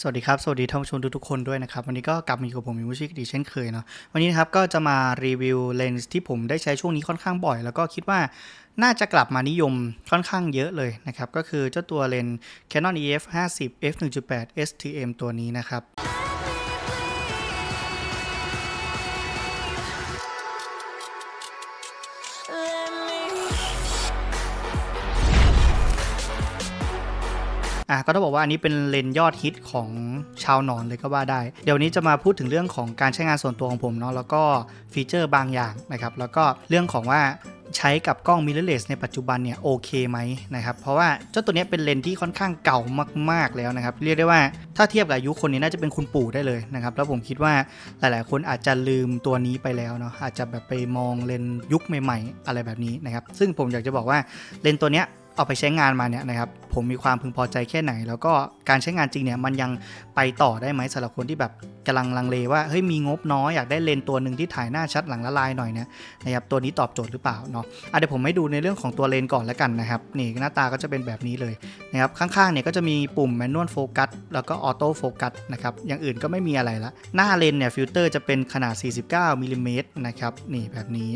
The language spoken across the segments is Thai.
สวัสดีครับ สวัสดีท่านผู้ชมทุกๆคนด้วยนะครับ วันนี้ก็กลับมาอยู่กับผมมิวชิกดีเช่นเคยเนาะวันนี้นะครับก็จะมารีวิวเลนส์ที่ผมได้ใช้ช่วงนี้ค่อนข้างบ่อย แล้วก็คิดว่าน่าจะกลับมานิยมค่อนข้างเยอะเลยนะครับ ก็คือเจ้าตัวเลนส์ Canon EF 50 f 1.8 STM ตัวนี้นะครับ อะก็ต้องบอกว่าอันนี้เป็นเลนยอดฮิตของชาวนอนเลยก็ว่าได้ เดี๋ยวนี้จะมาพูดถึงเรื่องของการใช้งานส่วนตัวของผมเนาะแล้วก็ฟีเจอร์บางอย่างนะครับแล้วก็เรื่องของว่าใช้กับกล้อง mirrorless ในปัจจุบันเนี่ยโอเคไหมนะครับเพราะว่าเจ้าตัวนี้เป็นเลนส์ที่ค่อนข้างเก่ามาก ๆ แล้วนะครับ เรียกได้ว่าถ้าเทียบกับอายุคนนี้น่าจะเป็นคุณปู่ได้เลยนะครับแล้วผมคิดว่าหลาย ๆ คนอาจจะลืมตัวนี้ไปแล้วเนาะอาจจะแบบไปมองเลนส์ยุคใหม่ ๆ อะไรแบบนี้นะครับซึ่งผมอยากจะบอกว่าเลนส์ตัวเนี้ย เอาไปใช้งานมาเนี่ยนะครับผมมีความพึงพอใจแค่ไหน แล้วก็การใช้งานจริงเนี่ยมันยังไปต่อได้ไหมสำหรับคนที่แบบกำลังลังเลว่าเฮ้ยมีงบน้อยอยากได้เลนส์ตัวหนึ่งที่ถ่ายหน้าชัดหลังละลายหน่อยเนี่ยนะครับตัวนี้ตอบโจทย์หรือเปล่าเนาะอะเดี๋ยวผมให้ดูในเรื่องของตัวเลนส์ก่อนแล้วกันนะครับนี่หน้าตาก็จะเป็นแบบนี้เลยนะครับข้างๆเนี่ยก็จะมีปุ่ม manual focus แล้วก็ auto focus นะครับอย่างอื่นก็ไม่มีอะไรละหน้าเลนส์เนี่ยฟิลเตอร์จะเป็นขนาด 49มิลลิเมตรนะครับนี่แบบนี้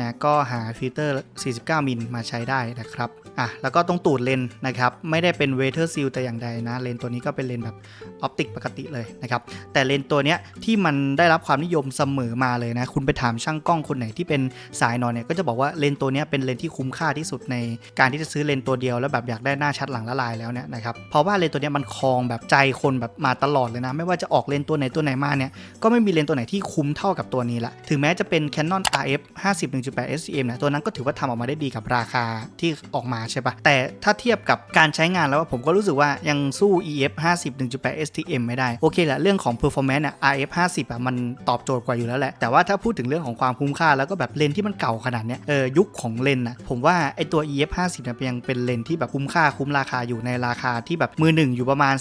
นะก็หาฟิลเตอร์ 49 มิลมาใช้ได้นะครับอะแล้วก็ตรงตูดเลนนะครับไม่ได้เป็นเวเทอร์ซิลแต่อย่างใดนะเลนตัวนี้ก็เป็นเลนแบบออปติกปกติเลยนะครับแต่เลนตัวเนี้ยที่มันได้รับความนิยมเสมอมาเลยนะคุณไปถามช่างกล้องคนไหนที่เป็นสายนอนเนี่ยก็จะบอกว่าเลนตัวเนี้ยเป็นเลนที่คุ้มค่าที่สุดในการที่จะซื้อเลนตัวเดียวแล้วแบบอยากได้หน้าชัดหลังละลายแล้วเนี่ยนะครับเพราะว่าเลนตัวเนี้ยมันครองแบบใจคนแบบมาตลอดเลยนะ ไม่ว่าจะออกเลนตัวไหนตัวไหนมาเนี่ยก็ไม่มีเลนตัวไหนที่คุ้มเท่ากับตัวนี้ละถึงแม้จะเป็น Canon RF 50 1.8 SCM นะตัวนั้นก็ถือว่าทำออกมาได้ดีกับราคาที่ออกมาใช่ปะแต่ถ้าเทียบกับการใช้งานแล้วผมก็รู้สึกว่ายังสู้ EF 50 1.8 STM ไม่ได้ โอเคแหละเรื่องของ performance อะ RF 50อะมันตอบโจทย์กว่าอยู่แล้วแหละ แต่ว่าถ้าพูดถึงเรื่องของความคุ้มค่าแล้วก็แบบเลนที่มันเก่าขนาดเนี้ยเออยุคของเลนนะผมว่าไอตัว EF 50เนี่ยยังเป็นเลนที่แบบคุ้มค่าคุ้มราคาอยู่ในราคาที่แบบมือหนึ่งอยู่ประมาณ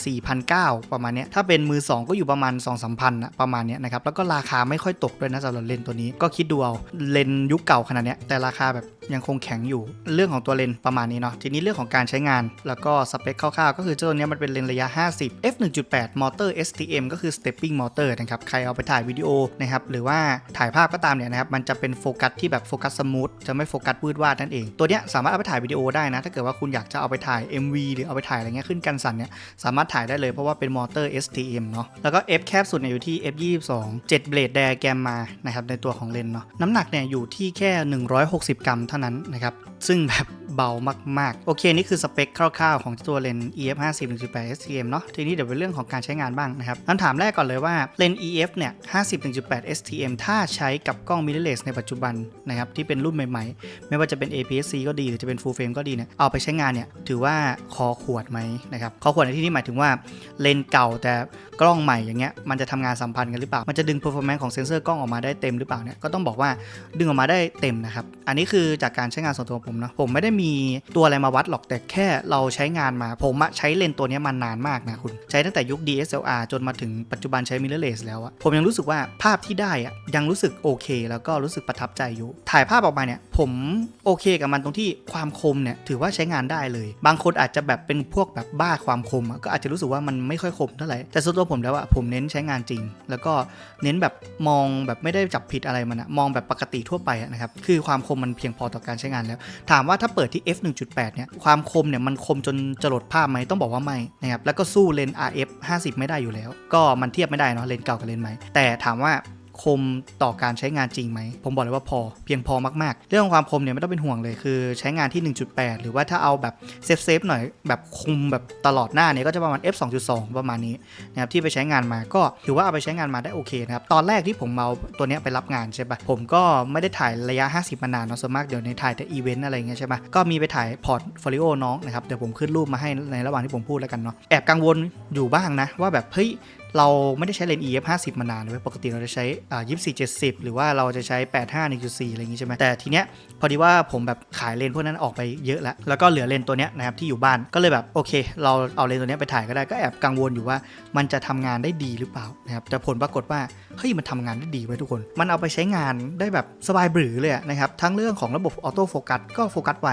4,900 ประมาณเนี้ยถ้าเป็นมือ 2 ก็อยู่ประมาณ 2-3พันนะประมาณเนี้ยนะครับแล้วก็ราคาไม่ค่อยตกด้วยนะสำหรับเลนตัวนี้ก็คิดดูเอาเลนยุคเก่าขนาดเนี้ยแต่ราคาแบบ ยังคงแข็งอยู่เรื่องของตัวเลนส์ประมาณนี้เนาะทีนี้เรื่องของการใช้งาน แล้วก็สเปคคร่าวๆ ก็คือเจ้าตัวเนี้ยมันเป็นเลนส์ระยะ 50 f 1.8มอเตอร์ STM ก็คือ stepping motor นะครับใครเอาไปถ่ายวิดีโอนะครับหรือว่าถ่ายภาพก็ตามเนี่ยนะครับมันจะเป็นโฟกัสที่แบบโฟกัสสมูทจะไม่โฟกัสวืดวาดนั่นเอง ตัวเนี้ยสามารถเอาไปถ่ายวิดีโอได้นะ ถ้าเกิดว่าคุณอยากจะเอาไปถ่าย MV หรือเอาไปถ่ายอะไรเงี้ยขึ้นกันสั่นเนี่ยสามารถถ่ายได้เลยเพราะว่าเป็นมอเตอร์ STM เนาะแล้วก็ f แคบสุดเนี่ยอยู่ที่ f 22 7เบลดไดอะแกรมมานะครับในตัวของเลนเนาะน้ำหนักเนี่ยอยู่ที่แค่ 160 กรัมเท่านั้นนะครับซึ่งแบบเบามาก ๆ โอเค นี่คือสเปคคร่าวๆ ของตัวเลนส์ EF 50 1.8 STM เนาะทีนี้เดี๋ยวเป็นเรื่องของการใช้งานบ้างนะครับคำถามแรกก่อนเลยว่าเลนส์ EF เนี่ย 50 1.8 STM ถ้าใช้กับกล้อง mirrorless ในปัจจุบันนะครับที่เป็นรุ่นใหม่ๆ ไม่ว่าจะเป็น APS-C ก็ดีหรือจะเป็น full frame ก็ดีเนี่ยเอาไปใช้งานเนี่ยถือว่าคอขวดไหมนะครับคอขวดในที่นี้หมายถึงว่าเลนส์เก่าแต่กล้องใหม่อย่างเงี้ยมันจะทำงานสัมพันธ์กันหรือเปล่า มันจะดึง performance ของเซนเซอร์กล้องออกมาได้เต็มหรือเปล่าเนี่ยก็ต้องบอกว่าดึงออกมาได้เต็มนะครับอันนี้คือจากการใช้งานส่วนตัวผมนะผมไม่ได้มีตัวอะไรมาวัดหรอกแต่แค่เราใช้งานมา ผมอะใช้เลนตัวนี้มานานมากนะคุณ ใช้ตั้งแต่ยุค DSLR จนมาถึงปัจจุบันใช้ mirrorless แล้วอะผมยังรู้สึกว่าภาพที่ได้อะยังรู้สึกโอเค แล้วก็รู้สึกประทับใจอยู่ ถ่ายภาพออกมาเนี่ย ผมโอเคกับมันตรงที่ความคมเนี่ยถือว่าใช้งานได้เลย บางคนอาจจะแบบเป็นพวกแบบบ้าความคมก็อาจจะรู้สึกว่ามันไม่ค่อยคมเท่าไหร่แต่ส่วนตัวผมแล้วอะผมเน้นใช้งานจริง แล้วก็เน้นแบบมองแบบไม่ได้จับผิดอะไรมันอะมองแบบปกติทั่วไปะนะครับคือความคมมันเพียงพอต่อการใช้งานแล้วถามว่าถ้าเปิดที่ f 1.8เนี่ยความคมเนี่ยมันคมจนจรดภาพไหมต้องบอกว่าไม่นะครับแล้วก็สู้เลนส์ RF 50 ไม่ได้อยู่แล้ว ก็มันเทียบไม่ได้เนาะเลนเก่ากับเลนใหม่แต่ถามว่า คมต่อการใช้งานจริงไหม ผมบอกเลยว่าพอ เพียงพอมากๆ เรื่องของความคมเนี่ยไม่ต้องเป็นห่วงเลยคือใช้งานที่ 1.8 หรือว่าถ้าเอาแบบเซฟเซฟหน่อยแบบคุมแบบตลอดหน้าเนี่ยก็จะประมาณ f 2.2 ประมาณนี้นะครับที่ไปใช้งานมาก็ถือว่าเอาไปใช้งานมาได้โอเคนะครับตอนแรกที่ผมเอาตัวนี้ไปรับงานใช่ปะผมก็ไม่ได้ถ่ายระยะ 50 มานานเนาะส่วนมากเดี๋ยวในถ่ายแต่อีเวนต์อะไรเงี้ยใช่ปะก็มีไปถ่ายพอร์ตโฟลิโอน้องนะครับเดี๋ยวผมขึ้นรูปมาให้ในระหว่างที่ผมพูดแล้วกันเนาะแอบกังวลอยู่บ้างนะว่าแบบเฮ้ย เราไม่ได้ใช้เลนส์ EF 50มานานเลยปกติเราจะใช้อ่า24 70 หรือว่าเราจะใช้ 85 1.4 อะไรอย่างงี้ใช่ไหมแต่ทีเนี้ยพอดีว่าผมแบบขายเลนพวกนั้นออกไปเยอะแล้ว แล้วก็เหลือเลนตัวเนี้ยนะครับที่อยู่บ้านก็เลยแบบโอเค เราเอาเลนตัวเนี้ยไปถ่ายก็ได้ก็แอบกังวลอยู่ว่ามันจะทำงานได้ดีหรือเปล่านะครับแต่ผลปรากฏว่าเฮ้ยมันทำงานได้ดีไว้ยทุกคน มันเอาไปใช้งานได้แบบสบายบรือเลยนะครับทั้งเรื่องของระบบออโต้โฟกัสก็โฟกัสไว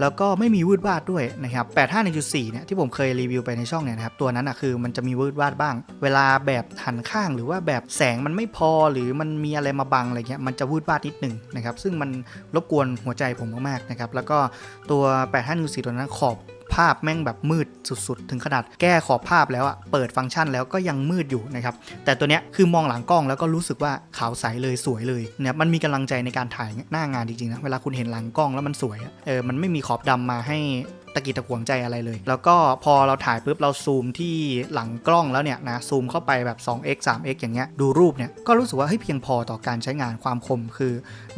แล้วก็ไม่มีวืดวาดด้วยนะครับ851.4เนี่ยที่ผมเคยรีวิวไปในช่องเนี่ยนะครับตัวนั้นอะคือมันจะมีวืดวาดบ้าง เวลาแบบหันข้างหรือว่าแบบแสงมันไม่พอหรือมันมีอะไรมาบังอะไรเงี้ยมันจะวืดวาดนิดหนึ่งนะครับซึ่งมันรบกวนหัวใจผมมากๆนะครับแล้วก็ตัว851.4ตัวนั้นขอบ ภาพแม่งแบบมืดสุดๆ ถึงขนาดแก้ขอบภาพแล้วอะเปิดฟังก์ชันแล้วก็ยังมืดอยู่นะครับแต่ตัวเนี้ยคือมองหลังกล้องแล้วก็รู้สึกว่าขาวใสเลยสวยเลยเนี่ยมันมีกำลังใจในการถ่ายหน้างานจริงๆนะเวลาคุณเห็นหลังกล้องแล้วมันสวยเออมันไม่มีขอบดำมาให้ ตะกิดตะขวงใจอะไรเลย แล้วก็พอเราถ่ายปุ๊บเราซูมที่หลังกล้องแล้วเนี่ยนะซูมเข้าไปแบบ 2x 3x อย่างเงี้ยดูรูปเนี่ยก็รู้สึกว่าเฮ้ยเพียงพอต่อการใช้งานความคมคือ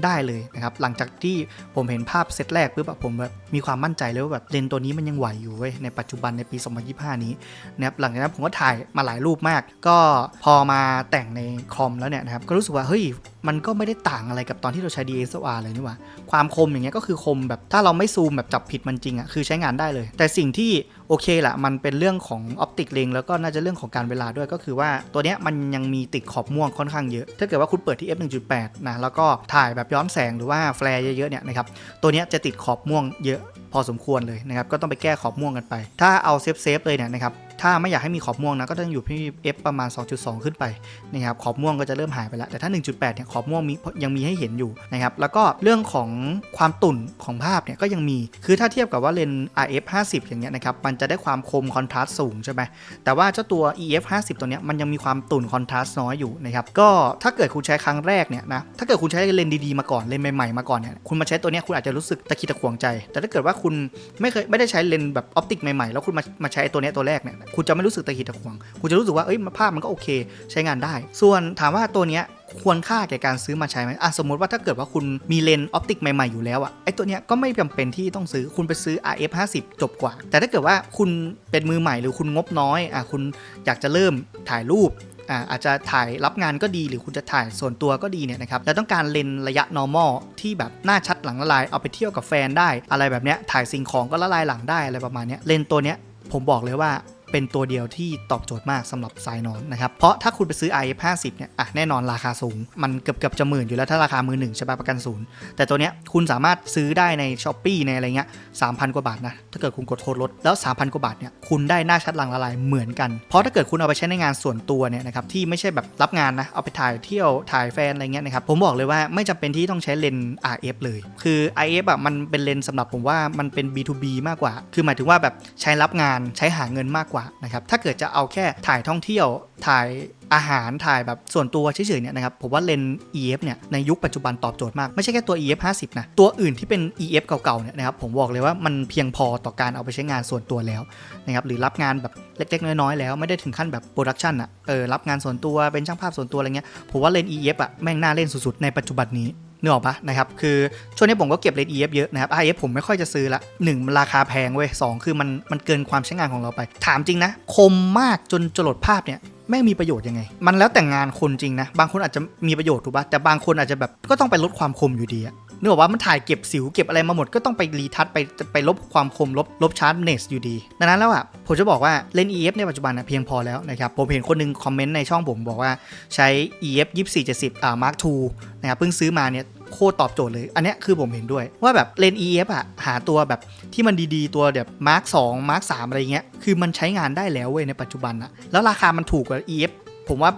ได้เลยนะครับหลังจากที่ผมเห็นภาพเซตแรกปุ๊บผมแบบมีความมั่นใจเลยว่าแบบเลนตัวนี้มันยังไหวอยู่เว้ยในปัจจุบันในปี 2025 นี้นะครับหลังจากนั้นผมก็ถ่ายมาหลายรูปมาก ก็พอมาแต่งในคอมแล้วเนี่ยนะครับก็รู้สึกว่าเฮ้ย มันก็ไม่ได้ต่างอะไรกับตอนที่เราใช้ DSLR เลยนี่หว่า ความคมอย่างเงี้ยก็คือคมแบบถ้าเราไม่ซูมแบบจับผิดมันจริงอะ่ะคือใช้งานได้เลย แต่สิ่งที่โอเคแหละมันเป็นเรื่องของออปติกเลงแล้วก็น่าจะเรื่องของการเวลาด้วยก็คือว่าตัวเนี้ยมันยังมีติดขอบม่วงค่อนข้างเยอะ ถ้าเกิดว่าคุณเปิดที่ f 1.8นะแล้วก็ถ่ายแบบย้อนแสงหรือว่าแฟลร์เยอะๆเนี่ยนะครับตัวเนี้ยจะติดขอบม่วงเยอะพอสมควรเลยนะครับก็ต้องไปแก้ขอบม่วงกันไป ถ้าเอาเซฟเซฟๆเลยเนี่ยนะครับ ถ้าไม่อยากให้มีขอบม่วงนะก็ต้องอยู่ที่ f ประมาณ 2.2 ขึ้นไปนะครับขอบม่วงก็จะเริ่มหายไปแล้วแต่ถ้า 1.8 เนี่ยขอบม่วงมียังมีให้เห็นอยู่นะครับแล้วก็เรื่องของความตุ่นของภาพเนี่ยก็ยังมีคือถ้าเทียบกับว่าเลนส์ RF 50 อย่างเงี้ยนะครับมันจะได้ความคมคอนทราสต์สูงใช่ไหมแต่ว่าเจ้าตัว EF 50 ตัวเนี้ยมันยังมีความตุ่นคอนทราสต์น้อยอยู่นะครับก็ถ้าเกิดคุณใช้ครั้งแรกเนี่ยนะถ้าเกิดคุณใช้เลนส์ดีๆมาก่อนเลนส์ใหม่ๆมาก่อนเนี่ยคุณมาใช้ตัวเนี้ยคุณอาจจะรู้สึกตะขิดตะขวงใจ แต่ถ้าเกิดว่าคุณไม่เคยไม่ได้ใช้เลนส์แบบออปติกใหม่ๆแล้วคุณมามาใช้ตัวเนี้ยตัวแรกเนี่ยคุณจะไม่รู้สึกตะขิดตะขวง คุณจะรู้สึกว่าเอ้ยภาพมันก็โอเค ใช้งานได้ ส่วนถามว่าตัวเนี้ยควรค่าแก่การซื้อมาใช้ไหมอะสมมติว่าถ้าเกิดว่าคุณมีเลนส์ออปติกใหม่ๆอยู่แล้วอะไอ้ตัวเนี้ยก็ไม่จำเป็นที่ต้องซื้อคุณไปซื้อ RF 50จบกว่า แต่ถ้าเกิดว่าคุณเป็นมือใหม่หรือคุณงบน้อยอะคุณอยากจะเริ่มถ่ายรูปอ่าอาจจะถ่ายรับงานก็ดีหรือคุณจะถ่ายส่วนตัวก็ดีเนี่ยนะครับแล้วต้องการเลนส์ระยะ normal ที่แบบหน้าชัดหลังละลายเอาไปเที่ยวกับแฟนได้ อะไรแบบเนี้ยถ่ายสิ่งของก็ละลายหลังได้อะไรประมาณเนี้ยเลนส์ตัวเนี้ยผมบอกเลยว่า เป็นตัวเดียวที่ตอบโจทย์มากสำหรับสายนอนนะครับ เพราะถ้าคุณไปซื้อ IF 50เนี่ยอะแน่นอนราคาสูง มันเกือบเกือบจะหมื่นอยู่แล้วถ้าราคามือหนึ่งใช่ปะประกันศูนย์แต่ตัวเนี้ยคุณสามารถซื้อได้ใน s h อ p e e ในอะไรเงี้ย3,000กว่าบาทนะ ถ้าเกิดคุณกดโค้ดลดแล้ว 3,000 กว่าบาทเนี่ยคุณได้หน้าชัดหลังละลายเหมือนกัน เพราะถ้าเกิดคุณเอาไปใช้ในงานส่วนตัวเนี่ยนะครับที่ไม่ใช่แบบรับงานนะเอาไปถ่ายเที่ยวถ่ายแฟนอะไรเงี้ยนะครับผมบอกเลยว่าไม่จำเป็นที่ต้องใช้เลน RF เลย คือ IF อะมันเป็นเลนส์สำหรับผมว่ามันเป็น B2B มากกว่า คือหมายถึงว่าแบบใช้รับงานใช้หาเงินมากกว่านะครับถ้าเกิดจะเอาแค่ถ่ายท่องเที่ยวถ่ายอาหารถ่ายแบบส่วนตัวเฉยๆเนี่ยนะครับผมว่าเลนส์ EF เนี่ยในยุคปัจจุบันตอบโจทย์มาก ไม่ใช่แค่ตัว EF 50นะตัวอื่นที่เป็น EF เก่าๆเนี่ยนะครับผมบอกเลยว่ามันเพียงพอต่อการเอาไปใช้งานส่วนตัวแล้วนะครับหรือรับงานแบบเล็กๆ น้อยๆ แล้วไม่ได้ถึงขั้นแบบโปรดักชันอะเออรับงานส่วนตัวเป็นช่างภาพส่วนตัวอะไรเงี้ยผมว่าเลนส์ EF อะแม่งน่าเล่นสุดๆในปัจจุบันนี้ เนึกอออกปะนะครับคือช่วงนี้ผมก็เก็บเลนส์ EF เยอะนะครับ IF ผมไม่ค่อยจะซื้อละหนึ่งราคาแพงเว้ยสองคือมันมันเกินความใช้งานของเราไป ถามจริงนะ คมมากจนจรดภาพเนี่ยแม่งมีประโยชน์ยังไง มันแล้วแต่งานคนจริงนะ บางคนอาจจะมีประโยชน์ถูกปะแต่บางคนอาจจะแบบก็ต้องไปลดความคมอยู่ดีอะนึกออกว่ามันถ่ายเก็บสิวเก็บอะไรมาหมดก็ต้องไปรีทัชไปไปลบความคมลบลบชาร์ปเนสอยู่ดี ดังนั้นแล้วอะผมจะบอกว่าเลนส์ EF ในปัจจุบันนะเพียงพอแล้วนะครับ ผมเห็นคนหนึงคอมเมนต์ในช่องผมบอกว่าใช้ EF 2470อ่า Mark II นะครับเพิ่งซื้อมาเนี่ย โคตรตอบโจทย์เลย อันเนี้ยคือผมเห็นด้วย ว่าแบบเลนส์ EF อะหาตัวแบบที่มันดีๆ ตัวแบบ Mark 2 Mark 3อะไรเงี้ย คือมันใช้งานได้แล้วเว้ยในปัจจุบันอะแล้วราคามันถูกกว่า EF ผมว่า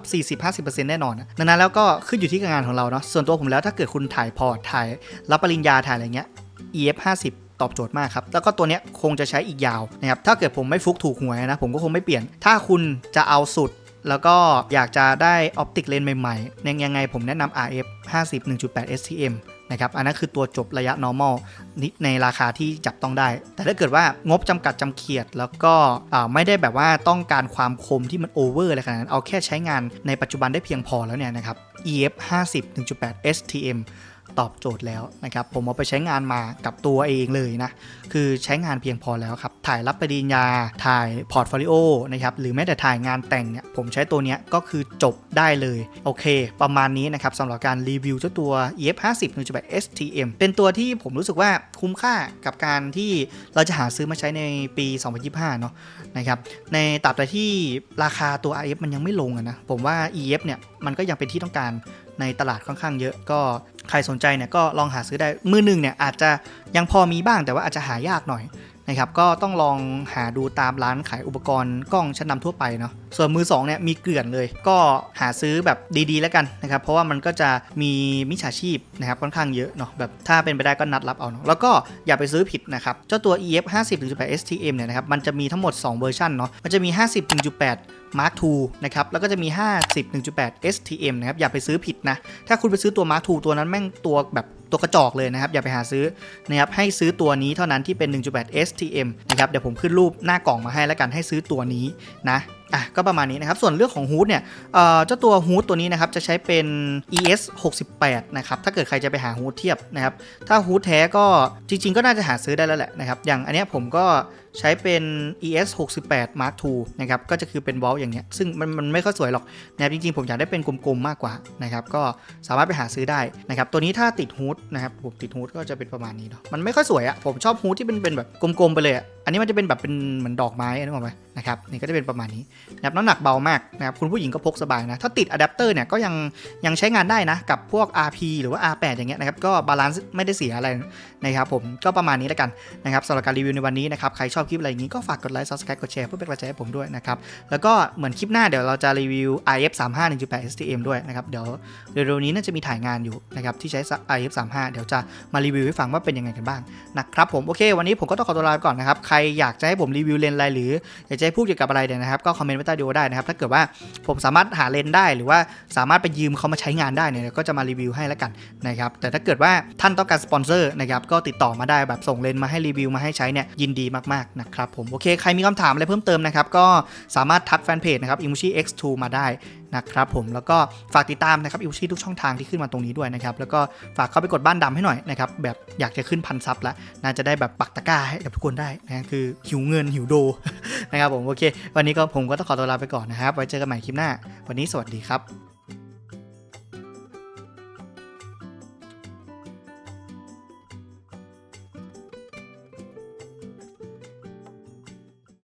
40-50%แน่นอนนะดังนั้นแล้วก็ขึ้นอยู่ที่การงานของเราเนาะ ส่วนตัวผมแล้วถ้าเกิดคุณถ่ายพอร์ตถ่ายรับปริญญาถ่ายอะไรเงี้ย EF 50ตอบโจทย์มากครับ แล้วก็ตัวเนี้ยคงจะใช้อีกยาวนะครับ ถ้าเกิดผมไม่ฟุกถูกหวยนะ ผมก็คงไม่เปลี่ยน ถ้าคุณจะเอาสุด แล้วก็อยากจะได้ออปติกเลนใหม่ๆยังยังไงผมแนะนำ RF 50 1.8 STM นะครับอันนั้นคือตัวจบระยะ normal ในราคาที่จับต้องได้ แต่ถ้าเกิดว่างบจำกัดจำเขียด แล้วก็ไม่ได้แบบว่าต้องการความคมที่มันโอเวอร์อะไรขนาดนั้น เอาแค่ใช้งานในปัจจุบันได้เพียงพอแล้วเนี่ยนะครับ EF 50 1.8 STM ตอบโจทย์แล้วนะครับ ผมเอาไปใช้งานมากับตัวเองเลยนะ คือใช้งานเพียงพอแล้วครับ ถ่ายรับปริญญา ถ่ายพอร์ตโฟลิโอนะครับ หรือแม้แต่ถ่ายงานแต่งเนี่ย ผมใช้ตัวเนี้ยก็คือจบได้เลย โอเค ประมาณนี้นะครับสำหรับการรีวิวเจ้าตัว EF 5 0 1 STM เป็นตัวที่ผมรู้สึกว่าคุ้มค่ากับการที่เราจะหาซื้อมาใช้ในปี 2025 เนาะนะครับในตราบใดที่ราคาตัว RF มันยังไม่ลงอะนะ ผมว่า EF เนี่ยมันก็ยังเป็นที่ต้องการในตลาดค่อนข้างเยอะก็ ใครสนใจเนี่ยก็ลองหาซื้อได้มือหนึ่งเนี่ยอาจจะยังพอมีบ้างแต่ว่าอาจจะหายากหน่อยนะครับก็ต้องลองหาดูตามร้านขายอุปกรณ์กล้องชั้นนำทั่วไปเนาะส่วนมือ2เนี่ยมีเกลื่อนเลย ก็หาซื้อแบบดีๆแล้วกันนะครับ เพราะว่ามันก็จะมีมิจฉาชีพนะครับค่อนข้างเยอะเนาะแบบถ้าเป็นไปได้ก็นัดรับเอาเนาะแล้วก็อย่าไปซื้อผิดนะครับ เจ้าตัว EF 50.8 STM เนี่ยนะครับมันจะมีทั้งหมด 2 เวอร์ชันเนาะมันจะมี 50.8 Mark II นะครับแล้วก็จะมี 50.1.8 STM นะครับอย่าไปซื้อผิดนะถ้าคุณไปซื้อตัว Mark II ตัวนั้นแม่งตัวแบบตัวกระจอกเลยนะครับ อย่าไปหาซื้อนะครับให้ซื้อตัวนี้เท่านั้นที่เป็น 1.8 STM นะครับเดี๋ยวผมขึ้นรูปหน้ากล่องมาให้แล้วกันให้ซื้อตัวนี้นะ อะก็ประมาณนี้นะครับ ส่วนเรื่องของฮูดเนี่ยเจ้าตัวฮูดตัวนี้นะครับจะใช้เป็น ES 68นะครับถ้าเกิดใครจะไปหาฮูดเทียบนะครับถ้าฮูดแท้ก็จริง ๆ ก็น่าจะหาซื้อได้แล้วแหละนะครับอย่างอันเนี้ยผมก็ใช้เป็น ES 68 Mark II นะครับ ก็จะคือเป็นวอลอย่างเงี้ย ซึ่งมันมันไม่ค่อยสวยหรอกนะครับ จริงๆ ผมอยากได้เป็นกลมๆ มากกว่านะครับ ก็สามารถไปหาซื้อได้นะครับ ตัวนี้ถ้าติดฮูดนะครับ ผมติดฮูดก็จะเป็นประมาณนี้เนาะ มันไม่ค่อยสวยอะผมชอบฮูดที่เป็นเป็นแบบกลมๆ ไปเลยอะอันนี้มันจะเป็นแบบเป็นเหมือนดอกไม้นึกออกไหมนะครับ นี่ก็จะเป็นประมาณนี้นะครับ น้ำหนักเบามากนะครับ คุณผู้หญิงก็พกสบายนะ ถ้าติดอะแดปเตอร์เนี่ยก็ยังยังใช้งานได้นะ กับพวก RP หรือว่า R8 อย่างเงี้ยนะครับ ก็บาลานซ์ไม่ได้เสียอะไรนะครับผมก็ประมาณนี้แล้วกันนะครับสำหรับการรีวิวในวันนี้นะครับใครชอบคลิปอะไรอย่างงี้ก็ฝากกดไลค์ subscribe กดแชร์เพื่อเป็นกำลังใจให้ผมด้วยนะครับแล้วก็เหมือนคลิปหน้าเดี๋ยวเราจะรีวิว IF 3 5 1.8 STM ด้วยนะครับเดี๋ยวเร็วๆนี้น่าจะมีถ่ายงานอยู่นะครับที่ใช้ IF 3 5เดี๋ยวจะมารีวิวให้ฟังว่าเป็นยังไงกันบ้างนะครับผมโอเค วันนี้ผมก็ต้องขอตัวลาไปก่อนนะครับใครอยากจะให้ผมรีวิวเลนส์อะไรหรืออยากจะให้พูดเกี่ยวกับอะไรเนี่ยนะครับก็คอมเมนต์ไว้ใต้วิดีโอได้นะครับถ้าเกิดว่าผมสามารถหาเลนได้หรือว่าสามารถไปยืมเขามาใช้งานได้เนี่ยก็จะมารีวิวให้แล้วกันนะครับแต่ถ้าเกิดว่าท่านต้องการสปอนเซอร์นะครับก็ติดต่อมาได้แบบส่งเลนส์มาให้รีวิวมาให้ใช้เนี่ยยินดีมากๆนะครับผมโอเคใครมีคำถามอะไรเพิ่มเติมนะครับก็สามารถทักแฟนเพจนะครับ imushi x2 มาได้นะครับผมแล้วก็ฝากติดตามนะครับ imushi ทุกช่องทางที่ขึ้นมาตรงนี้ด้วยนะครับแล้วก็ฝากเข้าไปกดบ้านดำให้หน่อยนะครับแบบอยากจะขึ้นพันซับแล้วน่าจะได้แบบปักตะกร้าให้กับทุกคนได้นะคือหิวเงินหิวโดนะครับผมโอเค วันนี้ก็ผมก็ต้องขอตัวลาไปก่อนนะครับไว้เจอกันใหม่คลิปหน้า วันนี้สวัสดีครับ